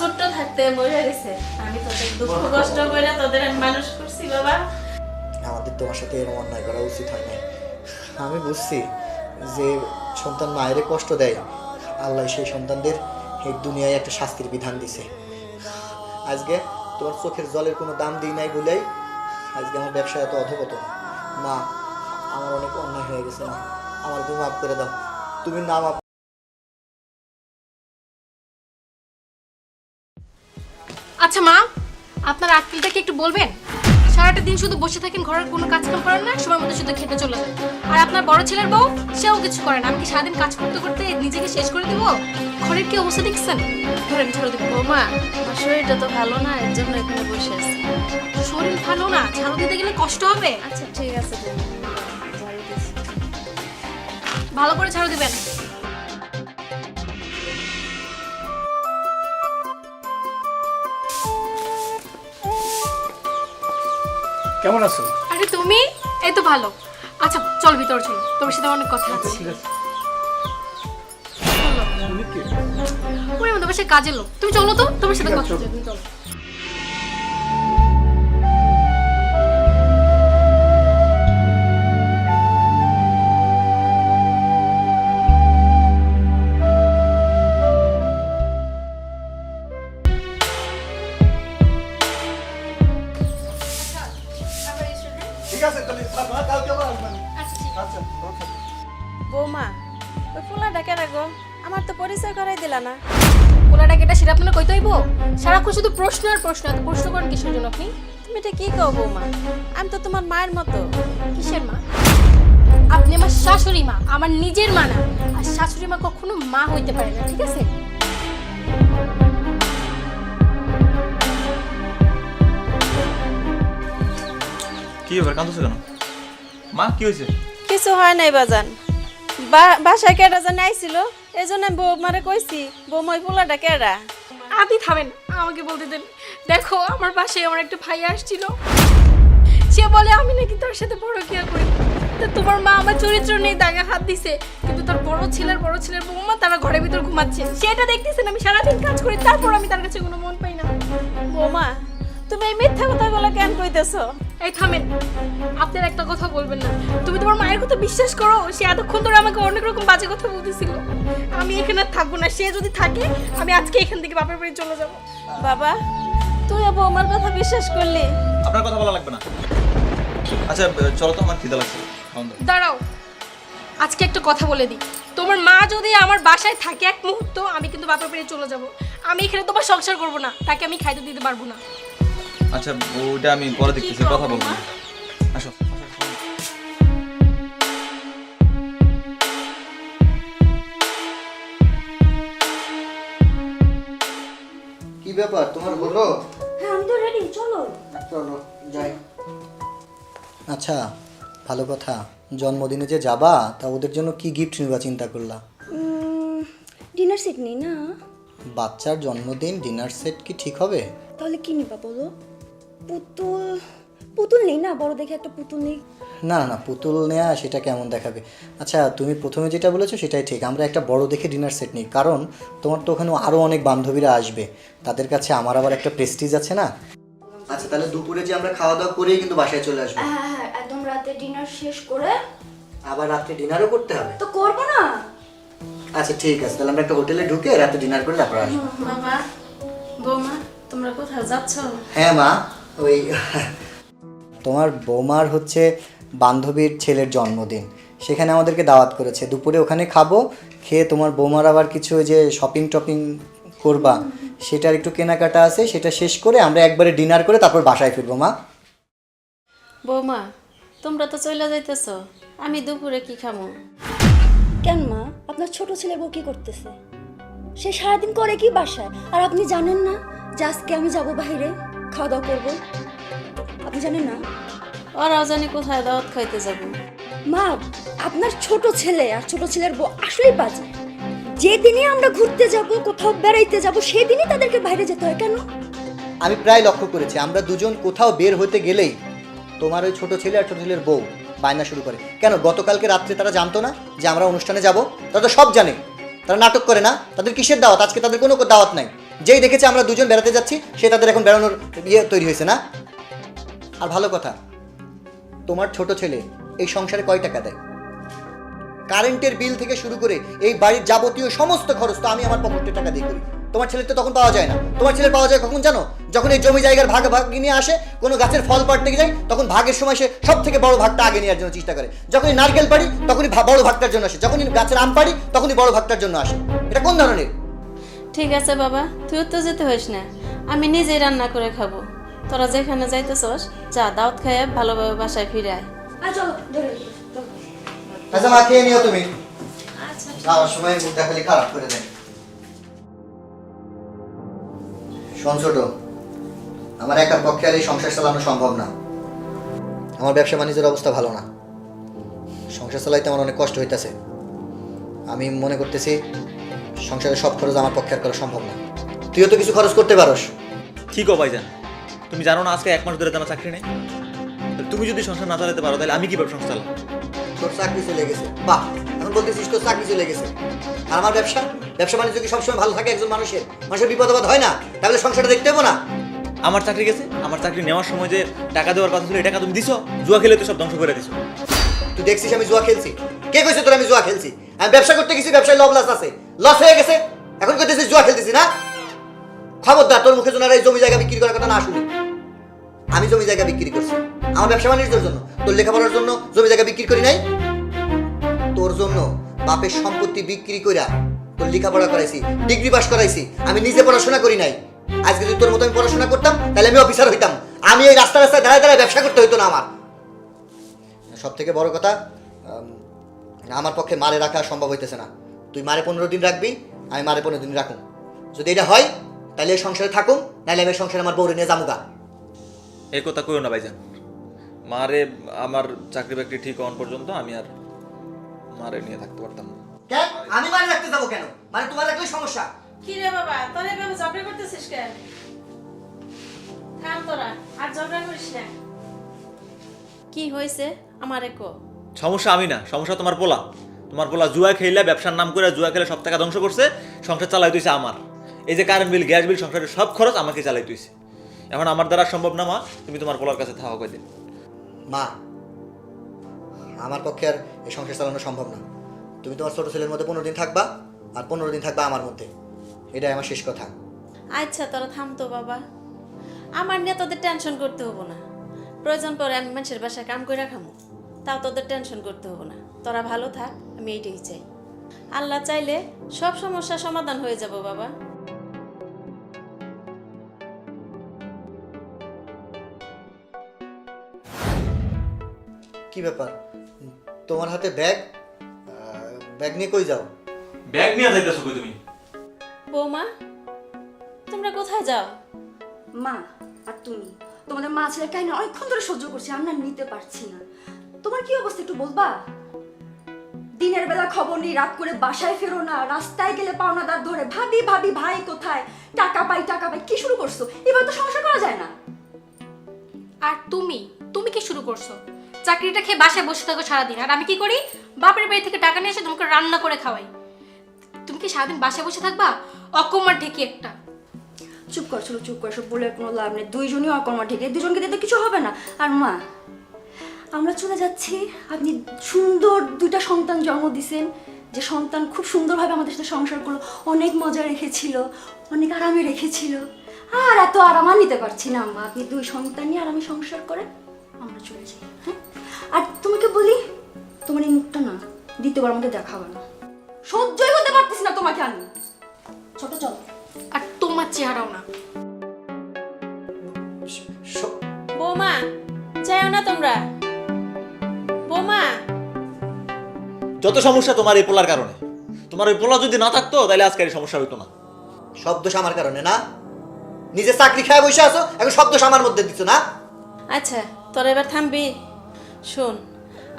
ছোট্ট থাকতে মরে গেছে আমি দুঃখ কষ্ট করে মানুষ করছি, বাবা। আমাদের তোমার সাথে এরকম অন্যায় করা উচিত হয় না আমি বুঝছি যে সন্তান মায়ের কষ্ট দেয়। আল্লাহ সেই সন্তানদের এই দুনিয়ায় একটা শাস্তির বিধান দিছে। আজকে তোমার চোখের জলের কোনো দাম দিই নাই বলেই আজকে আমার ব্যবসা এত অধপত মা, আমার অনেক অন্যায় হয়ে গেছে, মা। আমার তুমি মাফ করে দাও। তুমি না মাফ আচ্ছা মা আপনার আক্কেলটাকে একটু বলবেন? সারাটা দিন শুধু বসে থাকেন ঘরের কোনো কাজ কাম করেন না সময় মতো শুধু খেতে চলে যান। আর আপনার বড় ছেলের বউ সেও কিছু করে না। আমি কি সারাদিন কাজ করতে করতে নিজেকে শেষ করে দেবো? ঘরের কি অবস্থা দেখছেন? ধরেন ঝাড়ু দিব আমার শরীরটা তো ভালো না এর জন্য এখানে বসে আছি। শরীর ভালো না? ঝাড়ু দিতে গেলে কষ্ট হবে? আচ্ছা ঠিক আছে। ভালো করে ঝাড়ু দিবেন। কেমন আছো? আরে তুমি? এই তো ভালো। আচ্ছা চল ভিতর চল। তোমার সাথে অনেক কথা আছে। ঠিক আছে। তুমি কে? ওরে আমাদের বাসায় কাজের লোক। তুমি চলো তো তোমার সাথে কথা আছে, আছে তুমি চলো পোলাটা কেটে সেটা আপনারা কইতে হইব? সারাক্ষণ শুধু প্রশ্ন আর প্রশ্ন এত প্রশ্ন করেন কিসের জন্য আপনি? তুমি এটা কি কও বৌমা? আমি তো তোমার মায়ের মতো। কিসের মা? আপনি আমার শাশুড়ি মা আমার নিজের মা না। আর শাশুড়ি মা কখনো মা হইতে পারে না ঠিক আছে? কি ব্যাপার কাঁদছো কেন? মা কি হয়েছে? কিছু হয় নাই বাজান। বা- বাসায় কেডা জানি আইছিল। এই জন্য বৌমারে কইছি বৌমা ওই পোলাটা কেডা? আপনি থামেন আমাকে বলতে দেন। দেখো আমার বাসায় আমার একটা ভাই আসছিল। সে বলে আমি নাকি তার সাথে বড় কিয়া করি। তা তোমার মা আমার চরিত্র নিয়ে দাগে হাত দিছে কিন্তু তার বড় ছেলের বড় ছেলের বৌমা তারা ঘরের ভিতর ঘুমাচ্ছে। সেটা দেখতেছেন আমি সারাদিন কাজ করি তারপর আমি তার কাছে কোনো মন পাই না। বৌমা তুমি এই মিথ্যা কথাগুলো কেন কইতেছো? এই থামেন। আপনার একটা কথা বলবেন না। তুমি তোমার মায়ের কথা বিশ্বাস করো সে এতক্ষণ ধরে আমাকে অনেক রকম বাজে কথা বলতেছিল। আমি এখানে আর থাকব না। সে যদি থাকে আমি আজকে এখান থেকে বাপের বাড়ি চলে যাব। বাবা তুই বৌমার কথা বিশ্বাস করলি? আপনার কথা বলা লাগবে না। আচ্ছা চলো তো আমার খিদা লাগছে। দাঁড়াও। আজকে একটা কথা বলে দিই। তোমার মা যদি আমার বাসায় থাকে এক মুহূর্ত আমি কিন্তু বাপের বাড়ি চলে যাব। আমি এখানে তোমার সংসার করব না। তাকে আমি খাইতে দিতে পারব না। আচ্ছা ওইটা আমি পরে দেখতেছি কথা বলব? আসো। কি ব্যাপার তোমার হলো? হ্যাঁ আমি তো রেডি চলো। চলো যাই। আচ্ছা ভালো কথা। জন্মদিনে যে যাবা তা ওদের জন্য কি গিফট নিবা চিন্তা করলা? ডিনার সেট নেই না? বাচ্চার জন্মদিন ডিনার সেট কি ঠিক হবে? তাহলে কি নিবা বলো? পুতুল পুতুল নেই না? বড় দেখে একটা পুতুল নেই। না না পুতুল নেয়া সেটা কেমন দেখাবে? আচ্ছা তুমি প্রথমে যেটা বলেছ সেটাই ঠিক। আমরা একটা বড় দেখে ডিনার সেট নিই। কারণ তোমার তো ওখানে আরও অনেক বান্ধবীরা আসবে। তাদের কাছে আমার আবার একটা প্রেস্টিজ আছে না? আচ্ছা তাহলে দুপুরে যে আমরা খাওয়া দাওয়া করেই কিন্তু বাসায় চলে আসব। হ্যাঁ হ্যাঁ একদম রাতে ডিনার শেষ করে আবার রাত্রে ডিনারও করতে হবে? তো করব না। আচ্ছা ঠিক আছে। তাহলে আমরা একটা হোটেলে ঢুকে রাতে ডিনার করে তারপর আসব। বাবা বৌমা তোমরা কোথাও যাচ্ছ? হ্যাঁ মা। ওই তোমার বৌমার হচ্ছে বান্ধবীর ছেলের জন্মদিন। সেখানে আমাদেরকে দাওয়াত করেছে। দুপুরে ওখানে খাব খেয়ে তোমার বৌমার আবার কিছু ওই যে শপিং টপিং করবা সেটার একটু কেনাকাটা আছে সেটা শেষ করে আমরা একবারে ডিনার করে তারপর বাসায় ফিরবো মা। বৌমা তোমরা তো চলে যাইতেছ আমি দুপুরে কি খামো? কেন মা? আপনার ছোট ছেলে বউ কি করতেছে? সে সারাদিন করে কি বাসায়? আর আপনি জানেন না যে আজকে আমি যাব বাইরে খাওয়া দাওয়া করব? আপনি জানেন না? ওরাও জানি কোথায়? দাওয়াত খাইতে যাব। মা আপনার ছোট ছেলে আর ছোট ছেলের বউ আসলেই বাজে। যেদিনই আমরা ঘুরতে যাব কোথাও বেড়াইতে যাব সেদিনই তাদেরকে বাইরে যেতে হয় কেন? আমি প্রায় লক্ষ্য করেছি আমরা দুজন কোথাও বের হতে গেলেই তোমার ওই ছোট ছেলে আর ছোট ছেলের বউ বায়না শুরু করে। কেন গতকালকে রাত্রে তারা জানতো না যে আমরা অনুষ্ঠানে যাব? তারা তো সব জানে। তারা নাটক করে না? তাদের কিসের দাওয়াত? আজকে তাদের কোনো দাওয়াত নাই। যেই দেখেছে আমরা দুজন বেড়াতে যাচ্ছি, সে তাদের এখন বেড়ানোর ইয়ে তৈরি হয়েছে, না? আর ভালো কথা, তোমার ছোট ছেলে এই সংসারে কয় টাকা দেয়? কারেন্টের বিল থেকে শুরু করে এই বাড়ির যাবতীয় সমস্ত খরচ তো আমি আমার পকেটের টাকা দিয়ে করি। তোমার ছেলের তো তখন পাওয়া যায় না। তোমার ছেলের পাওয়া যায় কখন জানো? যখন এই জমি জায়গার ভাগ ভাগ নিয়ে আসে, কোনো গাছের ফল পাড়তে যায়, তখন ভাগের সময় সে সব থেকে বড় ভাগটা আগে নেওয়ার জন্য চেষ্টা করে। যখনই নারকেল পাড়ি, তখনই বড় ভাগটার জন্য আসে। যখনই গাছের আম পাড়ি, তখনই বড় ভাগটার জন্য আসে। এটা কোন ধরনের? ঠিক আছে বাবা। তুই তো যেতে হইস না। আমি নিজেই রান্না করে খাব। তোরা যেখানে যাইতেছস যা দাওয়াত খাইয়ে ভালোভাবে বাসায় ফিরে আয়। আচ্ছা মা খেয়ে নিও তুমি। যাওয়ার সময় মুখটা খালি খারাপ করে দেয়। শোন ছোট আমার একার পক্ষে আর এই সংসার চালানো সম্ভব না। আমার ব্যবসা বাণিজ্যের অবস্থা ভালো না। সংসার চালাইতে আমার অনেক কষ্ট হইতেছে। আমি মনে করতেছি সংসারের সব খরচ আমার পক্ষে আর করা সম্ভব না। তুইও তো কিছু খরচ করতে পারস। কি গো ভাইজান? তুমি জানো না আজকে এক মাস ধরে তোমার চাকরি নেই? তুমি যদি সংসার না চালাতে পারো তাহলে আমি কীভাবে সংসার চালাবো? তোর চাকরি চলে গেছে। বাহ এখন বলতেছিস তোর চাকরি চলে গেছে। আর আমার ব্যবসা? ব্যবসা বাণিজ্য কি সবসময় ভালো থাকে একজন মানুষের মানুষের বিপদ আপদ হয় না তাহলে সংসারটা দেখতে হব না। আমার চাকরি গেছে আমার চাকরি নেওয়ার সময় যে টাকা দেওয়ার কথা ছিল এই টাকা তুমি দিছো? জুয়া খেলে তো সব ধ্বংস করে দিছো। তুই দেখছিস আমি জুয়া খেলছি। কে কইছে তোর আমি জুয়া খেলছি? আমি ব্যবসা করতে গেছি ব্যবসায় লব লস আছে। লস হয়ে গেছে? এখন কইতেছিস জুয়া খেলতেছি না? খবরদার, তোর মুখে জন্য আর এই জমি জায়গা বিক্রি করার কথা না শুনি। আমি জমি জায়গা বিক্রি করছি। আমার ব্যবসা বাণিজ্যের জন্য। তোর লেখাপড়ার জন্য জমি জায়গা বিক্রি করি নাই? তোর জন্য বাপের সম্পত্তি বিক্রি কইরা তোর লেখাপড়া করাইছি, ডিগ্রি পাস করাইছি। আমি নিজে পড়াশোনা করি নাই। আজকে যদি তোর মতো আমি পড়াশোনা করতাম, তাহলে আমি অফিসার হইতাম। আমি এই রাস্তা রাস্তায় দাঁড়ায় দাঁড়ায় ব্যবসা করতে হইতো না আমার। সব থেকে বড় কথা আমার পক্ষে মারে রাখা সম্ভব হইতেছে না। তুই মারে পনেরো দিন রাখবি আমি মারে পনেরো দিন রাখুন যদি এটা হয় তাহলে এই সংসারে থাকুম নাহলে আমি সংসারে আমার বউরে নিয়ে যামুগা। এই কথা কইও না ভাইজান। মারে আমার চাকরি বাকরি ঠিক হওয়ান পর্যন্ত আমি আর মারে নিয়ে থাকতে পারতাম না। কেন? আমি মারে রাখতে যাব কেন? মানে তোমার রাখলে সমস্যা। কি রে বাবা তোরা এভাবে ঝগড়া করতেছিস কেন? থাম তোরা আর ঝগড়া করিস না। কি হয়েছে? আমারে কো। সমস্যা আমি না সমস্যা তোমার পোলা। তোমার পোলা জুয়া খেলে ব্যবসার নাম করে জুয়া খেলে সব টাকা ধ্বংস করছে সংসার চালাই তুইছে আমার। এই যে কারেন্ট বিল গ্যাস বিল সংসারের সব খরচ আমাকে চালাই তুইছে এখন আমার দ্বারা সম্ভব না মা তুমি তোমার পোলার কাছে থাকা কই দিন। মা আমার পক্ষে আর এই সংসার চালানো সম্ভব না। তুমি তোমার ছোট ছেলের মধ্যে পনেরো দিন থাকবা আর পনেরো দিন থাকবা আমার মধ্যে। এটাই আমার শেষ কথা। আচ্ছা তোরা থাম তো বাবা। আমার নিয়ে তোদের টেনশন করতে হব না। প্রয়োজন পরে আমি মানুষের বাসায় কাম করে খামো। তাও তোদের টেনশন করতে হবে না। তোরা ভালো থাক আমি এইটাই চাই। আল্লাহ চাইলে সব সমস্যা সমাধান হয়ে যাব বাবা। কি ব্যাপার? তোমার হাতে ব্যাগ? ব্যাগ নিয়ে কই যাও? ব্যাগ নিয়ে যাইতেছো কই তুমি? বৌমা তোমরা কোথায় যাও? মা আর তুমি? তোমাদের মা ছেলের কাহিনী অনেকক্ষণ ধরে সহ্য করছি আমরা নিতে পারছি না। তোমার কি অবস্থা একটু বলবা? দিনের বেলা খবর নেই রাত করে বাসায় ফেরো না রাস্তায় গেলে পাওনাদার ধরে ভাবি ভাবি ভাই কোথায়? টাকা পাই টাকা পাই কি শুরু করছ? এবার তো সংসার করা যায় না। আর তুমি? তুমি কি শুরু করছ? চাকরিটা খেয়ে বাসায় বসে থাকো সারাদিন আর আমি কি করি? বাপের বাড়ি থেকে টাকা নিয়ে এসে তোমাকে রান্না করে খাওয়াই। তুমি কি সারাদিন বাসায় বসে থাকবা? অকমার ঢেকে একটা। চুপ কর চুপ কর সব বলে কোনো লাভ নেই। দুইজনই অকর্মা ঢেকে দুজনকে দিতে কিছু হবে না। আর মা আমরা চলে যাচ্ছি। আপনি সুন্দর দুইটা সন্তান জন্ম দিছেন। যে সন্তান খুব সুন্দরভাবে আমাদের সাথে সংসার করল। অনেক মজা রেখেছিল, অনেক আরামে রেখেছিল। আর এত আরাম আর নিতে পারছি না আম্মা। আপনি দুই সন্তান নিয়ে আরামে সংসার করেন, আমরা চলে যাই হ্যাঁ? আর তোমাকে বলি, তোমার এই মুখটা না দ্বিতীয়বার আমাকে দেখাবে না। সহ্যই হতে পারতেছি না তোমাকে আমি। ছোট চলো। আর তোমার চেহারাও না। বৌমা যাও না তোমরা? বৌমা। যত সমস্যা তোমার এই পোলার কারণে। তোমার ওই পোলা যদি না থাকতো তাহলে আজকে এই সমস্যা হইতো না। সব দোষ আমার কারণে না? নিজে চাকরি খায় বসে আছো এখন সব দোষ আমার মধ্যে দিচ্ছ না? আচ্ছা তোরা এবার থামবি। শোন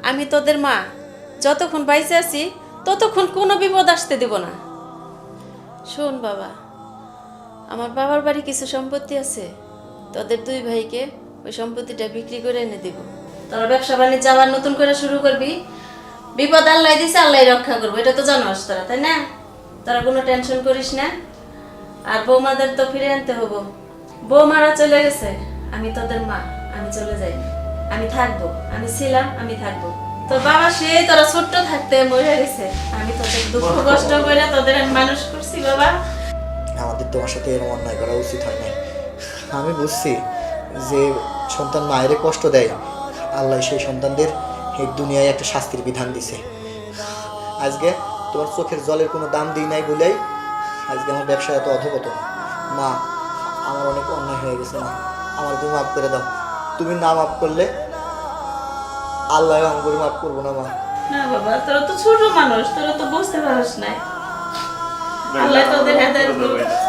আমি তোদের মা। যতক্ষণ বাইসে আছি ততক্ষণ কোনো বিপদ আসতে দেব না। শোন বাবা আমার বাবার বাড়ি কিছু সম্পত্তি আছে। তোদের দুই ভাইকে ওই সম্পত্তিটা বিক্রি করে এনে দিব। তোরা ব্যবসা বাণিজ্য আবার নতুন করে শুরু করবি? বিপদ আল্লাহ দিছে আল্লাহ রক্ষা করব। এটা তো জানোস তোরা তাই না? তোরা কোনো টেনশন করিস না। আর বৌমাদের তো ফিরে আনতে হব। বৌমারা চলে গেছে আমি তোদের মা আমি চলে যাই। আমি থাকব আমি ছিলাম আমি থাকব। তোর বাবা সে তোরা ছোট্ট থাকতে মরে গেছে। আমি তোদের দুঃখ কষ্ট করে। তোদের মানুষ করছি বাবা। আমাদের তোমার সাথে এরকম অন্যায় করা উচিত হয় নাই। আমি বুঝছি যে সন্তান মায়ের কষ্ট দেয় আল্লাহ সেই সন্তানদের এই দুনিয়ায় একটা শাস্তির বিধান দিছে। আজকে তোমার চোখের জলের কোনো দাম দিই নাই বলেই আজকে আমার ব্যবসা এত অধপতন। মা আমার অনেক অন্যায় হয়ে গেছে মা। আমার তুমি মাফ করে দাও। তুমি না মাফ করলে আল্লাহ আমার মাফ করব না মা। না বাবা তোরা তো ছোট মানুষ তোরা তো বুঝতে পারস নাই। আল্লাহ তোদের হেদায়েত করুক।